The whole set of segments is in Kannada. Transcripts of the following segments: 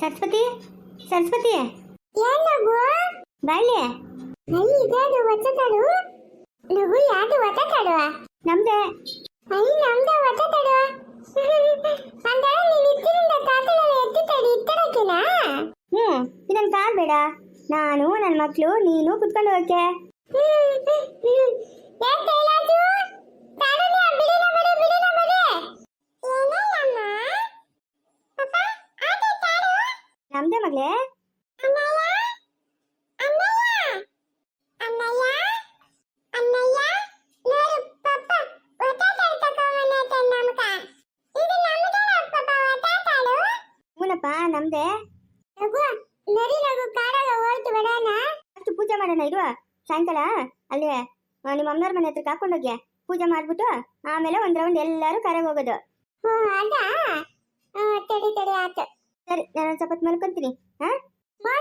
ಸರಸ್ವತಿ? ಸರಸ್ವತಿ? ನಗು? ಬಾಯ್ಲಿ? ಅಲ್ಲಿ ಇದ್ಯಾವುದು ಒತ್ತತಾಡು ನಗು ಯಾವುದು ಒತ್ತತಾಡು ನಮ್ದೆ. ಅಲ್ಲಿ ನಮ್ದ ಒತ್ತತಾಡು ಅಂದ್ರೆ ನೀನು ಇತ್ತಿನಿಂದ ಕಾಕಳೆಲ್ಲ ಎತ್ತಿತ್ತಾಡಿ ಇತ್ತಡಕಿನಾ ಹ್ಞೂ ಇದನ್ ಕಾರ್ ಬೇಡ. ನಾನು ನನ್ನ ಮಕ್ಕಳು ನೀನು ಕುತ್ಕೊಂಡು ಹೋಗಕ್ಕೆ. ಒತ್ತಾಟಾಡು ಮಗಳೇ? ನಮ್ದೆ ನರಿ ನಗು ಕಾಡಾಗ ಹೋಯ್ತು ಬಿಡೋಣ ಅಷ್ಟು ಪೂಜೆ ಮಾಡೋಣ ಇರುವ ಸಾಯಂಕಾಲ ಅಲ್ಲಿ ನಿಮ್ಮ ಅಮ್ಮನವ್ರ ಮನೆ ಹತ್ರ ಹಾಕೊಂಡೋಗಿ ಪೂಜೆ ಮಾಡ್ಬಿಟ್ಟು ಆಮೇಲೆ ಒಂದ್ ರೌಂಡ್ ಎಲ್ಲರೂ ಕರೆಗೆ ಹೋಗೋದು. ಹ್ಞೂ ಅದಾ? ತಡಿ ತಡಿ ಆತು ಸರಿ ನಾನು ಒಂದ್ ಸ್ವಲ್ಪ ಮಲ್ಕೊಂತೀನಿ ಹಾ? ನಮ್ಮ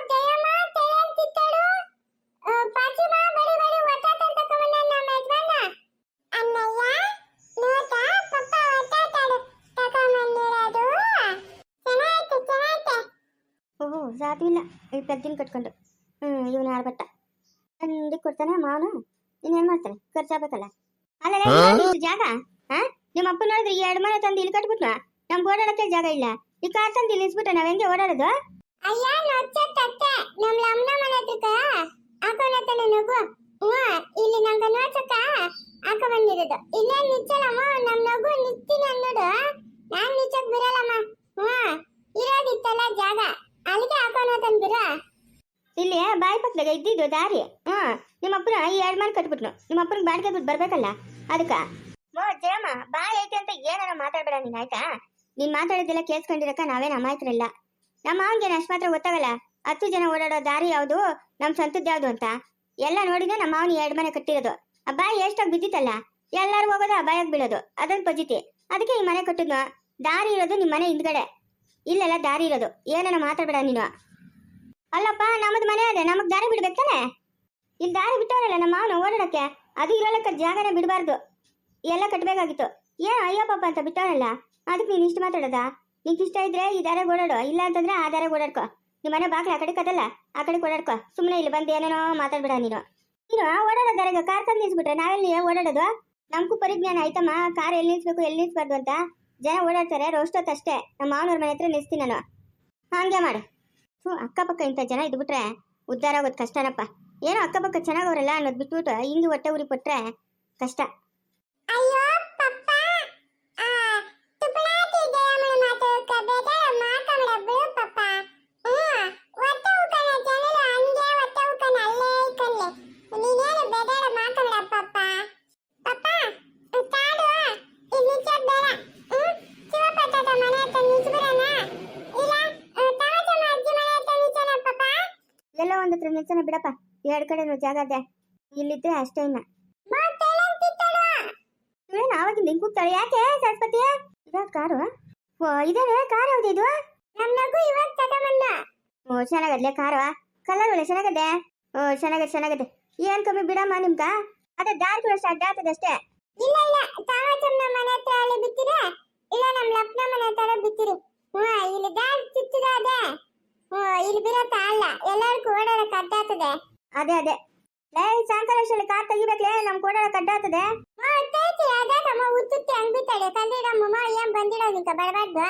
ಓಹೋ ಸಾಕು ಇಲ್ಲ. ಈ ಪೆದ್ದಿನ ಕಟ್ಕೊಂಡು. ಹ್ಮ್ ಇವನು ಆರ್ಬಟ್ಟ ಅಂದಿಗೆ ಕೊಡ್ತಾನೆ ಮಾವನು? ಇನ್ನೇನ್ ಮಾಡ್ತಾನೆ? ಖರ್ಚಾಗಬೇಕಲ್ಲ ಅಲ್ಲ ಜಾಗ? ಹಾ? ನಿಮ್ಮ ಅಪ್ಪ ನೋಡಿದ್ರೆ ಎರಡು ಮನೆ ತಂದು ಇಲ್ಲಿ ಕಟ್ಬಿಟ್ನ? ನಮ್ಗೆ ಓಡಾಡೋಕ್ಕೆ ಜಾಗ ಇಲ್ಲ. ಈ ಕಾರ್ ತಂದು ಇಲ್ಲಿ ನಿಲ್ಸ್ಬಿಟ್ರೆ ನಾವ್ ಹೆಂಗೆ ಓಡಾಡೋದು? ಅಯ್ಯ ನೊಚ್ಚ ತತ್ತೆ ನಮ್ಮ ಲಮ್ನ ಮನೆ ಹತ್ರಕ್ಕ ಹಾಕೊಂಡತನ ನಗು ಹ್ಞೂ ಇಲ್ಲಿ ನಂಗ ನೋಡ್ಸಕ್ಕ ಹಾಕ ಬಂದಿರೋದು. ಇಲ್ಲೇ ನಿಚ್ಚಲಮ್ಮ ನಮ್ ನಗು ನಿಚ್ತೀನಿ ಅನ್ನೋದು. ನಾನ್ ನಿಚ್ಚಕ್ ಬಿರಲ್ಲಮ್ಮ ಹ್ಞೂ ಇರೋದಿತ್ತಲ್ಲ ಜಾಗ. ಅಲ್ಲಿಗೆ ಹಾಕೊಂಡತನ್ ಬಿರ ಇಲ್ಲಿ ಬಾಯಿ ಪಕ್ಕದಾಗ ಇದ್ದಿದ್ದು ದಾರಿ. ಹ್ಮ್ ನಿಮ್ಮಪ್ಪನ ಈ ಎರಡು ಮನೆ ಕಟ್ಬಿಟ್ನು. ನಿಮ್ಮ ಅಪ್ಪನಿಗೆ ಬಾಡಿಗೆ ದುಡ್ಡು ಬರ್ಬೇಕಲ್ಲ ಅದಕ್ಕ. ಮೋ ಜಯಮ್ಮ ಬಾಯ್ ಐತೆ ಅಂತ ಏನಾರ ಮಾತಾಡ್ಬೇಡ ನೀನ್ ಆಯ್ತಾ? ನೀನ್ ಮಾತಾಡೋದೆಲ್ಲ ಕೇಳಿಸ್ಕೊಂಡಿರಕ್ಕ ನಾವೇನ್ ಅಮಾಯಕರಿಲ್ಲ ನಮ್ಮ ಮಾವನ್ಗೇನು ಅಷ್ಟು ಮಾತ್ರ ಗೊತ್ತಾಗಲ್ಲ? ಹತ್ತು ಜನ ಓಡಾಡೋ ದಾರಿ ಯಾವ್ದು? ನಮ್ ಸ್ವಂತದ್ದು ಯಾವ್ದು ಅಂತ? ಎಲ್ಲ ನೋಡಿದ್ರೆ ನಮ್ಮ ಮಾವನ ಎರಡು ಮನೆ ಕಟ್ಟಿರೋದು. ಆ ಬಾಯಿ ಎಷ್ಟಾಗಿ ಬಿದ್ದಿತ್ತಲ್ಲ? ಎಲ್ಲರೂ ಹೋಗೋದು ಆ ಬಿಡೋದು ಬೀಳೋದು. ಅದೊಂದು ಪಜಿತಿ ಅದಕ್ಕೆ ಈ ಮನೆ ಕಟ್ಟಿದ್ನ? ದಾರಿ ಇರೋದು ನಿಮ್ಮ ಮನೆ ಹಿಂದ್ಗಡೆ. ಇಲ್ಲೆಲ್ಲ ದಾರಿ ಇರೋದು. ಏನಾರ ಮಾತಾಡ್ಬೇಡ ನೀನು. ಅಲ್ಲಪ್ಪ ನಮ್ಮದು ಮನೆ ಅದೇ. ನಮಗ್ ದಾರಿ ಬಿಡ್ಬೇಕಾನೆ ಇಲ್ಲಿ ದಾರಿ ಬಿಟ್ಟವರಲ್ಲ ನಮ್ಮ ಮಾವನ ಓಡಾಡಕ್ಕೆ ಅದು ಇರೋಲಕ್ಕ ಜಾಗನೇ ಬಿಡಬಾರ್ದು. ಎಲ್ಲ ಕಟ್ಟಬೇಕಾಗಿತ್ತು ಏನ್ ಅಯ್ಯೋ ಪಾಪ ಅಂತ ಬಿಟ್ಟವನಲ್ಲ ಅದಕ್ಕೆ ನೀನು ಇಷ್ಟು ಮಾತಾಡೋದಾ? ನಿಂಗೆ ಇಷ್ಟ ಇದ್ರೆ ಈ ದಾರ ಓಡಾಡು, ಇಲ್ಲ ಅಂತಂದ್ರೆ ಆ ದಾರ ಓಡಾಡ್ಕೊ. ನಿಮ್ಮ ಮನೆ ಬಾಕ್ಲ ಆ ಕಡೆ ಕದಲ್ಲ ಆ ಕಡೆ ಓಡಾಡ್ಕೊ. ಸುಮ್ಮನೆ ಇಲ್ಲಿ ಬಂದು ಏನೇನೋ ಮಾತಾಡ್ಬಿಡ ನೀನು. ನೀನು ಓಡಾಡೋ ದಾರಾಗ ಕಾರ್ ತಂದು ನಿಲ್ಸ್ಬಿಟ್ರೆ ನಾವೆಲ್ಲಿ ಓಡಾಡೋದು? ನಮಗೂ ಪರಿಜ್ಞಾನ ಆಯ್ತಮ್ಮ ಕಾರ್ ಎಲ್ಲಿ ನಿಲ್ಸ್ಬೇಕು, ಎಲ್ಲಿ ನಿಲ್ಸ್ಬಾರ್ದು ಅಂತ. ಜನ ಓಡಾಡ್ತಾರೆ, ರೋಷ್ಟೊತ್ತು ಅಷ್ಟೇ. ನಮ್ಮ ಮಾವನವ್ರ ಮನೆ ಹತ್ರ ನಿಲ್ಸ್ತೀನಿ ನಾನು. ಹಾಗೆ ಮಾಡು. ಹ್ಞೂ ಅಕ್ಕಪಕ್ಕ ಇಂಥ ಜನ ಇದ್ಬಿಟ್ರೆ ಉದ್ಧಾರ ಆಗೋದು ಕಷ್ಟನಪ್ಪ. ಏನೋ ಅಕ್ಕಪಕ್ಕ ಚೆನ್ನಾಗವ್ರಲ್ಲ ಅನ್ನೋದು ಬಿಟ್ಬಿಟ್ಟು ಹಿಂಗೆ ಹೊಟ್ಟೆ ಉರಿ ಕೊಟ್ರೆ ಕಷ್ಟ. ಅಯ್ಯೋ ಪಪ್ಪ ಆ ತುಪ್ಪಳಾತಿ ಜಯಮ್ಮನ ಮಾತು ಬೇಡ ಮಾತಾಡ ಬಿಡು ಪಪ್ಪ ಹ್ಮ್ ಒತ್ತ ಉಕನ ಜನರು ಹಂಗೆ ಒತ್ತ ಉಕನ ಅಲ್ಲೇ ಇಕ್ಕನ್ಲೆ ನೀನೇನು ಬೇಡ ಮಾತಾಡ ಪಪ್ಪ ಪಪ್ಪ ತಾಡು ಇಲ್ಲಿ ನಿಲ್ಸೋದ್ ಬೇಡ ಹ್ಮ್ ಶಿವಪಟ್ಟದ ಮನೆ ಹತ್ರ ನಿಲ್ಸ್ಬಿಡೋಣ ಇಲ್ಲ ತವಚಮ್ಮ ಅಜ್ಜಿ ಮನೆ ಹತ್ರ ನಿಲ್ಸೋಣ ಪಪ್ಪ ಎಲ್ಲ ಒಂದ್ ಹತ್ರ ನಿಲ್ಸೋಣ ಬಿಡಪ್ಪ. ಎರಡು ಕಡೆನೂ ಜಾಗ ಅದೇ. ಇಲ್ಲಿದ್ರೆ ಅಷ್ಟೇ ಇನ್ನ. ಏನು ಆವಾಗಿಂದ ಹಿಂಗೆ ಯಾಕೆ ಸರಸ್ವತಿ? ಇದ ಕಾರು? ಓ, ಇದೇನೆ ಕಾರ್ ಯಾವ್ದು ಇದು? ನಮ್ ನಗು ಇವಾಗ ತಗೊಂಬಂದ. ಓ ಚೆನ್ನಾಗದ್ಲೆ ಕಾರು? ಕಲರ್ ಒಳ್ಳೆ ಚೆನ್ನಾಗದೆ ಓ ಚೆನ್ನಾಗದೆ ಚೆನ್ನಾಗದೆ ಏನ್ ಕಮ್ಮಿ ಬಿಡಮ್ಮ ನಿಮ್ಗ? ಅದೇ ದಾರಿ ಕೂಡ ಸ್ಟಾರ್ಟ್ ಆಗ್ತದೆ ಅಷ್ಟೇ. ಇಲ್ಲ ಇಲ್ಲ. ತಾವಚಮ್ಮನ ಮನೆ ಹತ್ರ ಅಲ್ಲಿ ಬಿತ್ತಿರ ಇಲ್ಲ ನಮ್ಮ ಲಕ್ನ ಮನೆ ಹತ್ರ ಬಿತ್ತಿರಿ ಹ್ಮ್, ಇಲ್ಲಿ ದಾರಿ ಚುಚ್ಚಿದ ಅದೇ ಇಲ್ಲಿ ಬಿರತ್ತ ಅಲ್ಲ. ಎಲ್ಲರಿಗೂ ಓಡಾಡಕ್ ಅಡ್ಡಾಗ್ತದೆ ಅದೇ ಅದೇ. ಲೇ ಸಾಯಂಕಾಲ ಅಷ್ಟರಲ್ಲಿ ಕಾರ್ ತೆಗಿಬೇಕ್ಲೆ ನಮ್ ಕೊಡೋಣ ಕಡ್ಡ ಆಗ್ತದೆ? ತೇಚಿ ಅದಾದಮ್ಮ ಉತ್ತುತ್ತಿ ಹಂಗ್ ಬಿತ್ತಾಳೆ ತಂದಿಡಮ್ಮಮ್ಮ ಏನ್ ಬಂದಿಡೋ ನಿಂಕ ಬರಬಾರ್ದು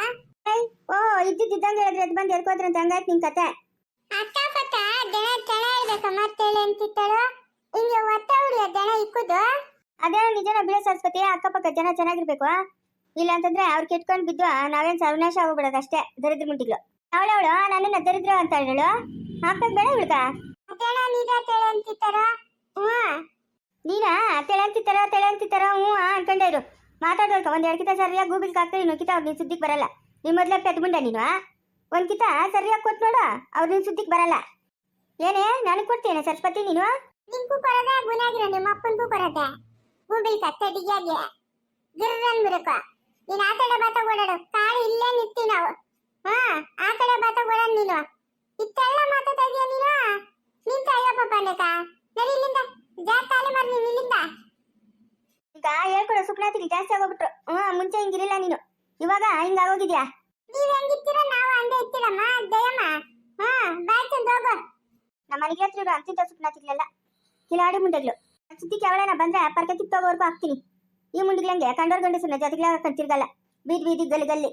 ಓ ಇದ್ದಿದ್ದಂಗೆ ಹೇಳಿದ್ರೆ ಅದು ಬಂದು ಎರ್ಕೋದ್ರ ಅಂತ ಹಂಗಾಯ್ತು ನಿನ್ ಕತೆ? ಅಕ್ಕ ಪಕ್ಕ ದನ ತಳ ಇರ್ಬೇಕ ಮತ್ತೇಳಿ ಅಂತಿತ್ತಳು ಹಿಂಗೆ ಒತ್ತ ಇಕ್ಕುದು? ಅದೇ ನಿಜನ ಬಿಡ ಸರಸ್ವತಿ ಅಕ್ಕಪಕ್ಕ ಜನ ಚೆನ್ನಾಗಿರ್ಬೇಕು ಇಲ್ಲ ಅಂತಂದ್ರೆ ಅವ್ರು ಕೆಟ್ಕೊಂಡ್ ಬಿದ್ದು ನಾವೇನ್ ಸರ್ವನಾಶ ಆಗೋಗ್ಬಿಡೋದಷ್ಟೇ ಅಷ್ಟೇ ದರಿದ್ರ ಮುಂಟಿಗಳು ಅವಳವಳು ನನ್ನನ್ನ ದರಿದ್ರ ಅಂತ ಹೇಳು. ಹಾಕ್ಬೇಕು ಬೇಡ ಹ್ಮ್ ನೀನಾ ತೆಳಂತಿತ್ತಾರ ತೆಳಂತಿತ್ತಾರ ಹ್ಞೂ ಅನ್ಕೊಂಡೆ ಇರು. ಮಾತಾಡೋಕ ಒಂದ್ ಎರಡು ಕಿತ ಸರಿಯಾಗಿ ಗೂಗಲ್ ಹಾಕ್ತಾರೆ ಇನ್ನು ಕಿತ ಅವ್ರು ನಿನ್ ಸುದ್ದಿಗೆ ಬರಲ್ಲ. ನಿಮ್ಮ ಮೊದ್ಲ ಪೆದ್ಬಿಂಡ ನೀನು ಒಂದ್ ಕಿತ ಸರಿಯಾಗಿ ಕೊಟ್ ನೋಡು ಅವ್ರು ನಿನ್ ಸುದ್ದಿಗೆ ಬರಲ್ಲ. ಏನೇ ನನಗೆ ಕೊಡ್ತೀನಿ ಸರಸ್ವತಿ ನೀನು? ನಿಂಗೂ ಕೊಡದ ಗುನಾಗಿರ ನಿಮ್ಮ ಅಪ್ಪನ್ಗೂ ಕೊಡದೆ ಗೂಗಲ್ ಡಿಗ್ಯಾಗೆ ಗಿರ್ರನ್ ಬಿರಕ ನೀನ್ ಆಟ ಬಾತ ಓಡಾಡು ಕಾಳು ಇಲ್ಲೇ ನಿಂತಿ ನಾವು. ಹಾ ಆ ಕಡೆ ಬಾತ ಓಡಾಡ ನೀನು. ಇತ್ತೆಲ್ಲ ಮಾತಾಡ್ತಾ ಇದೀಯ ನೀನು? ನಿಂತ ಅಯ್ಯಪ್ಪ ಪಂಡಕ ನಡಿ ಇಲ್ಲಿಂದ. ಜಾಸ್ತಿ ತಾಲಿ ಮರ್ ನೀನು ಇಲ್ಲಿಂದ. ಈಗ ಹೇಳ್ಕೊಡೋ ಸುಪ್ನಾತಿಗೆ ಜಾಸ್ತಿ ಆಗೋಗ್ಬಿಟ್ರು. ಹ್ಞೂ ಮುಂಚೆ ಹಿಂಗಿರಲಿಲ್ಲ ನೀನು. ಇವಾಗ ಹಿಂಗಾಗೋಗಿದ್ಯಾ ನೀವ್ ಹೆಂಗಿರ್ತೀರ ನಾವು ಹಂಗೆ ಇರ್ತೀರಮ್ಮ ದಯಮ್ಮ ನಮ್ಮ ಮನೆಗೆ ಹತ್ರ ಅಂತಿದ್ದ ಅಂತಿಂತ ಸುಪ್ನ ತಿಗ್ಲಲ್ಲ ಕಿಲಾಡಿ ಮುಂಡೆಗ್ಲು ಸುದ್ದಿಗೆ ಅವಳೇನ ಬಂದ್ರೆ ಪರ್ಕೆ ಕಿತ್ತೋಗೋವರೆಗೂ ಹಾಕ್ತೀನಿ. ಈ ಮುಂಡಿಗ್ಲಂಗೆ ಕಂಡೋರ್ ಗಂಡಸನ್ನ ಜೊತೆಗೆ ಕಂತಿರ್ಗಲ್ಲ ತಿರ್ಗಲ್ಲ ಬೀದಿ ಬೀದಿ ಗಲ್ಲಿ ಗಲ್ಲಿ.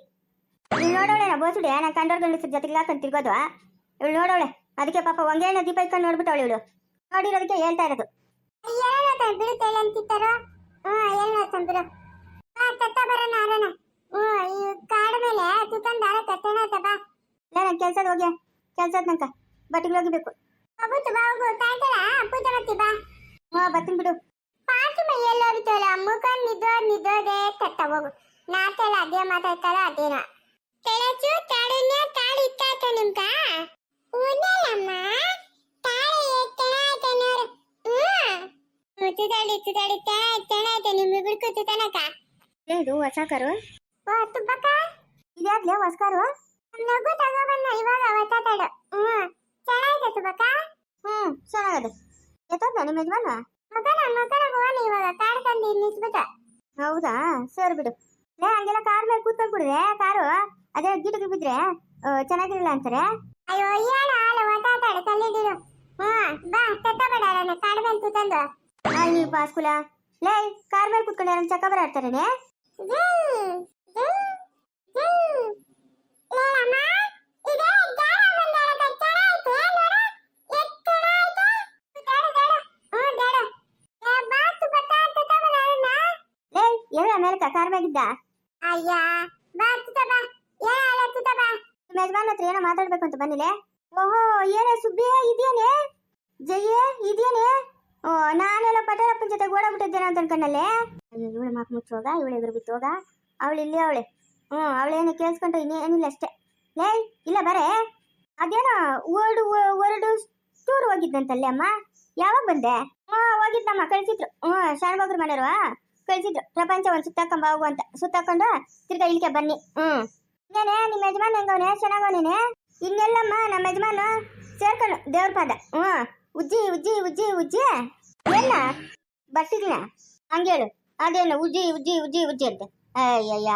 ಇವಳು ನೋಡೋಳೆ ನಾ ಬೋಸುಡೆ ನಾನು ಕಂಡೋರ್ ಗಂಡಸರ ಜೊತೆಗೆ ಹಾಕೊಂಡು ತಿರ್ಗೋದು ಇವಳು ನೋಡೋಳೆ ಅದಕ್ಕೆ ಪಾಪ ಒಂಗೇಣ ದೀಪ ಇಟ್ಕೊಂಡು ನೋಡ್ಬಿಟ್ಟವಳು ಇವಳು. ನೋಡಿರೋದಕ್ಕೆ ಹೇಳ್ತಾ ಇರೋದು. ಇಲ್ಲ ಕೆಲ್ಸದ ಹೋಗ್ಯ ಕೆಲ್ಸದ ನಂಕ ಬಟ್ಟೆಗಳು ಹೋಗಿಬೇಕು. ಹೋಗು ಬರ್ತೀನಿ ಬಿಡು. ಫಾತಿಮ ಎಲ್ಲೋಗಿತ್ತಲ್ಲ ಮುಖ ನಿದ್ದೋದ್ ನಿದ್ದೋದೆ ತತ್ತ ಹೋಗು. ನಾತೆಲ್ಲ ಅದೇ ಮಾತಾಡ್ತಾರ ಅದೇನ. ತೆಳಚು ತಾಡುನ್ಯ ತಾಳು ಇತ್ತಾತ ನಿಮ್ಕ ಉನ್ನಲಮ್ಮ ತಾಳು ಎತ್ತಣ ಆಯ್ತ ನೋಡು ಹ್ಞೂ ತುತಾಡಿ ತುತಾಡಿ ತೆಣ ಆಯ್ತ ನಿಮ್ಮಿಬ್ರು ಕೂತನಕ ಇದು ಹೊಸ ಕಾರು? ಓ ತುಪ್ಪಕ್ಕ? ಇದ್ಯಾದ್ಲೆ ಹೊಸ ಕಾರು? ನಗು ತಗೊಬಂದ ಇವಾಗ ಒತ್ತಾತಾಡು ಹ್ಮ್. ಚೆನ್ನಾಯ್ತ ತುಪ್ಪಕ್ಕ? ಹ್ಞೂ ಚೆನ್ನಾಗದೆ. ಎತ್ತೋದ್ನ ನಿಮ್ಮ ಯಜಮಾನ ಮಗನ ಮಗನ ಹೋಗೋಣ ಇವಾಗ ಕಾಡ್ ತಂದು ಇಲ್ಲಿ ಹೌದಾ? ಸರಿ ಬಿಡು. ಲೇ ಹಂಗೆಲ್ಲ ಕಾರ್ ಮೇಲೆ ಕೂತ್ಕೊಂಡ್ಬಿಡ್ರೆ ಕಾರು? ಅದೇ ಗಿಡಕ್ಕೆ ಬಿದ್ರೆ ಚೆನ್ನಾಗಿರಲ್ಲ ಅಂತಾರೆ? ಅಯ್ಯೋ ಏನ ಅಲ್ಲ ಒತ್ತಾತಾಡು ಕಲ್ಲಿಡಿರು ಹ್ಮ್ ಬಾ ತತ್ತ ಬೇಡ ಕಾಡ್ ಮೇಲೆ ಕೂತಂದು. ನೀವು ಪಾಸ್ಕುಲ ಲೇ ಕಾರ್ ಮೇಲೆ ಕೂತ್ಕೊಂಡು ಯಾರನ್ನ ಚಕ್ಕ ಬರಾಡ್ತಾರೇನೆ ಕಾರ್ ಮ್ಯಾಗಿದ್ದ ನಿಮ್ಮ ಯಜಮಾನ್ ಹತ್ರ ಏನೋ ಮಾತಾಡ್ಬೇಕು ಅಂತ ಬಂದಿಲೆ? ಓಹೋ, ಏನೇ ಸುಬ್ಬಿ ಇದೇನೆ? ಜಯ್ಯೇ ಇದೇನೆ? ಓ, ನಾನೆಲ್ಲ ಪಟೇಲಪ್ಪನ ಜೊತೆ ಓಡಾಬಿಟ್ಟಿದ್ದೇನೆ ಅಂತ ಅನ್ಕೊಂಡಲ್ಲೇ? ಅಯ್ಯೋ, ಇವಳು ಮಾತು ಮುಚ್ಚೋಗ, ಇವಳು ಎದುರು ಬಿತ್ತೋಗ? ಅವಳು ಇಲ್ಲಿ ಅವಳೆ. ಹ್ಞೂ ಅವಳೇನು ಕೇಳಿಸ್ಕೊಂಡು ಇನ್ನೇನಿಲ್ಲ ಅಷ್ಟೇ. ಲೇ, ಇಲ್ಲ, ಬರೇ. ಅದೇನೋ ಓಡು ಹೊರಡು ಟೂರ್ ಹೋಗಿದ್ದಂತಲ್ಲೇ ಅಮ್ಮ? ಯಾವಾಗ ಬಂದೆ? ಹ್ಞೂ ಹೋಗಿದ್ದಮ್ಮ ಕಳಿಸಿದ್ರು. ಹ್ಞೂ ಶಾಣಬಾಗ್ರ ಮನೆಯವ್ರು. ಕಳ್ಸಿದ್ರು. ಪ್ರಪಂಚ ಒಂದು ಸುತ್ತಾಕೊಂಬ ಹೋಗು ಅಂತ. ಸುತ್ತಾಕೊಂಡು ತಿರ್ಗಾ ಇಲ್ಲಿಗೆ ಬನ್ನಿ. ಹ್ಞೂ. ಇನ್ನೇನೆ ನಿಮ್ಮ ಯಜಮಾನ್ ಹೆಂಗವನೆ? ಚೆನ್ನಾಗವನೇನೆ? ಇನ್ನೆಲ್ಲಮ್ಮ, ನಮ್ಮ ಯಜಮಾನ ಸೇರ್ಕೊಂಡು ದೇವ್ರ ಪಾದ. ಹ್ಞೂ. ಉಜ್ಜಿ ಉಜ್ಜಿ ಉಜ್ಜಿ ಉಜ್ಜಿ. ಏನ? ಬಟ್ಟಿದ್ನ ಹಂಗೇಳು ಅದೇನು, ಉಜ್ಜಿ ಉಜ್ಜಿ ಉಜ್ಜಿ ಉಜ್ಜಿ ಅಂತ. ಅಯ್ಯಯ್ಯ.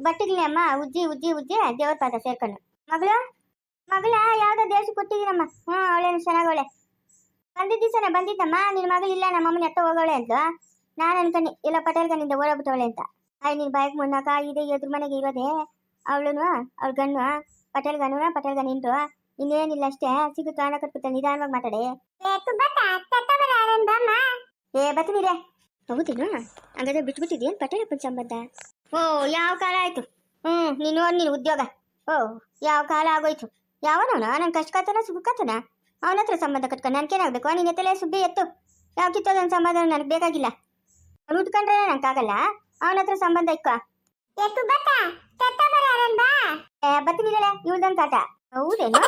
ಬಟ್ಟಿದ್ನಿ ಅಮ್ಮ ಉಜ್ಜಿ ಉಜ್ಜಿ ಉಜ್ಜಿ, ದೇವ್ರ ಪಾದ ಸೇರ್ಕೊಂಡು. ಮಗಳು? ಮಗಳ ಯಾವ್ದೋ ದೇಶಕ್ಕೆ ಕೊಟ್ಟಿದ್ದೀನಮ್ಮ. ಹ್ಞೂ, ಅವಳೇನು ಚೆನ್ನಾಗವಳೆ. ಬಂದಿದ್ದ ಬಂದಿದ್ದಮ್ಮ. ನಿನ್ನ ಮಗಳು ಇಲ್ಲ, ನಮ್ಮ ಅಮ್ಮನ ಎತ್ತ ಹೋಗವಳೆ ಅಂತ. ನಾನು ಅನ್ಕಂಡು ಇಲ್ಲ ಪಟೇಲ್ ಗಣ್ಣಿಂದ ಓಡೋಗ್ಬಿಟ್ಟವಳೆ ಅಂತ. ಆಯ್ ನೀನು ಬಾಯಕ್ ಮುನ್ನಾಕ ಇದೆ, ಎದುರು ಮನೆಗೆ ಇರೋದೇ. ಅವಳುನು ಅವ್ಳ ಗಣ್ಣು ಪಟೇಲ್ ಗಣ್ಣು ಪಟೇಲ್ ಗಣ್ಣ ನಿಂತು ಇನ್ನೇನಿಲ್ಲ ಅಷ್ಟೇ ಸಿಗುತ್ತ ಕಾಣ ಕಟ್ಬಿಟ್ಟು ನಿಧಾನವಾಗಿ ಮಾತಾಡಿ. ಏ ಬತ್ತಿದೀರೇ ಹೌದೇನು ಹಂಗಾದ್ರೆ ಬಿಟ್ಬಿಟ್ಟಿದ್ಯೇನು ಪಟೇಲಪ್ಪನ ಸಂಬಂಧ? ಓ ಯಾವ ಕಾಲ ಆಯ್ತು? ಹ್ಮ್ ನೀನು ನೀನು ಉದ್ಯೋಗ. ಓ ಯಾವ ಕಾಲ ಆಗೋಯ್ತು? ಯಾವನವನ? ನನ್ ಕಷ್ಟ ಸುಖಕತನ ಸುಖ ಕತನ ಅವನ ಹತ್ರ ಸಂಬಂಧ ಕಟ್ಕೊಂಡು ನನ್ಗೇನಾಗಬೇಕು ನಿನ್ನ ಎತ್ತಲೇ ಸುಬ್ಬಿ ಎತ್ತು. ಯಾವ ಕಿತ್ತೋದನ್ನ ಸಂಬಂಧ ನನಗೆ ಬೇಕಾಗಿಲ್ಲ. ಅವ್ನು ಉಟ್ಕೊಂಡ್ರೆ ನನಗಾಗಲ್ಲ ಅವನ ಹತ್ರ ಸಂಬಂಧ ಇಕ್ಕೋ. ಏ ಬತ್ತೀನಿರಲ್ಲ ಇವಳ್ದೊಂದು ಕಾಟ ಹೌದೇನು?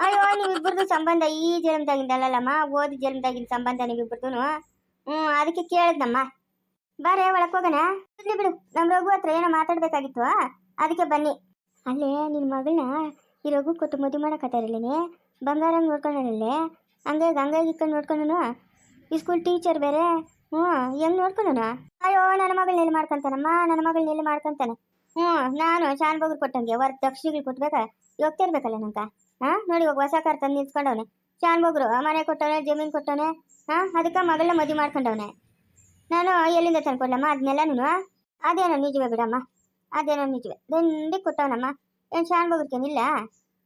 ಅಯ್ಯೋ ನೀವಿಬ್ಬರದು ಸಂಬಂಧ ಈ ಜನ್ಮದಾಗಿಂದಲ್ಲಮ್ಮ ಓದಿ ಜನ್ಮದಾಗಿನ ಸಂಬಂಧ ನೀವಿಬ್ಬರದು ಹ್ಞೂ, ಅದಕ್ಕೆ ಕೇಳಿದ್ನಮ್ಮ. ಬಾರೇ, ಒಳಕ್ ಹೋಗೋಣ. ಇರ್ಲಿ ಬಿಡು ನಮ್ಮ ರಘು ಹತ್ರ ಏನೋ ಮಾತಾಡ್ಬೇಕಾಗಿತ್ತು. ಅದಕ್ಕೆ ಬನ್ನಿ. ಅಲ್ಲೇ ನಿನ್ನ ಮಗಳನ್ನ ಈ ರಘು ಕೊಟ್ಟು ಮದುವೆ ಮಾಡಕತ್ತಾರಲ್ಲೇ ಬಂಗಾರ ನೋಡ್ಕೊಂಡಲ್ಲೇ ಹಂಗಾಗಿ ಹಂಗಾಗಿ ಇಕ್ಕೊಂಡು ನೋಡ್ಕೊಂಡನು? ಈ ಸ್ಕೂಲ್ ಟೀಚರ್ ಬೇರೆ? ಹ್ಞೂ, ಹೆಂಗ್ ನೋಡ್ಕೊಂಡನು? ಅಯ್ಯೋ, ನನ್ನ ಮಗಳನ್ನ ಎಲ್ಲಿ ಮಾಡ್ಕೊಂತಾನಮ್ಮ, ನನ್ನ ಮಗಳನ್ನ ಎಲ್ಲಿ ಮಾಡ್ಕೊಂತಾನೆ. ಹ್ಞೂ, ನಾನು ಶಾನ್ ಬಗ್ರು ಕೊಟ್ಟಂಗೆ ವರ್ ದಕ್ಷಿಣಗಳು ಕೊಟ್ಬೇಕಾ? ಹೋಗ್ತಿರ್ಬೇಕಲ್ಲ ನಂಕ ಹಾ, ನೋಡಿ ಇವಾಗ ಹೊಸ ಕಾರ್ ತಂದು ನಿಲ್ಸ್ಕೊಂಡವನೆ. ಶಾನ್ ಬಗ್ರು ಮನೆ ಕೊಟ್ಟವನೆ, ಜಮೀನ್ ಕೊಟ್ಟವನೆ, ಹಾ, ಅದಕ್ಕೆ ಮಗಳನ್ನ ಮದುವೆ ಮಾಡ್ಕೊಂಡವನೆ. ನಾನು ಎಲ್ಲಿಂದ ತಂದ್ಕೊಡ್ಲಮ್ಮ ಅದನ್ನೆಲ್ಲನೂ ಅದೇನೋ ನಿಜವೇ ಬಿಡಮ್ಮ. ಅದೇನೋ ನಿಜವೇ. ದಂಡಿ ಕೊಟ್ಟವನಮ್ಮ. ಏನು ಶಾನ್ ಬಗ್ರಕೇನಿಲ್ಲ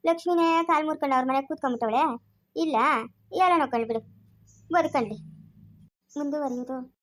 ಲಕ್ಷ್ಮಿನೇ ಕಾಲು ಮುರ್ಕೊಂಡು ಅವ್ರ ಮನೆಗೆ ಕೂತ್ಕೊಂಡ್ಬಿಟ್ಟವಳೆ ಇಲ್ಲ ಎಲ್ಲ ನೋಡ್ಕೊಂಡು ಬಿಡು ಬದುಕಂಡ್ಲಿ ಮುಂದುವರಿಯೋದು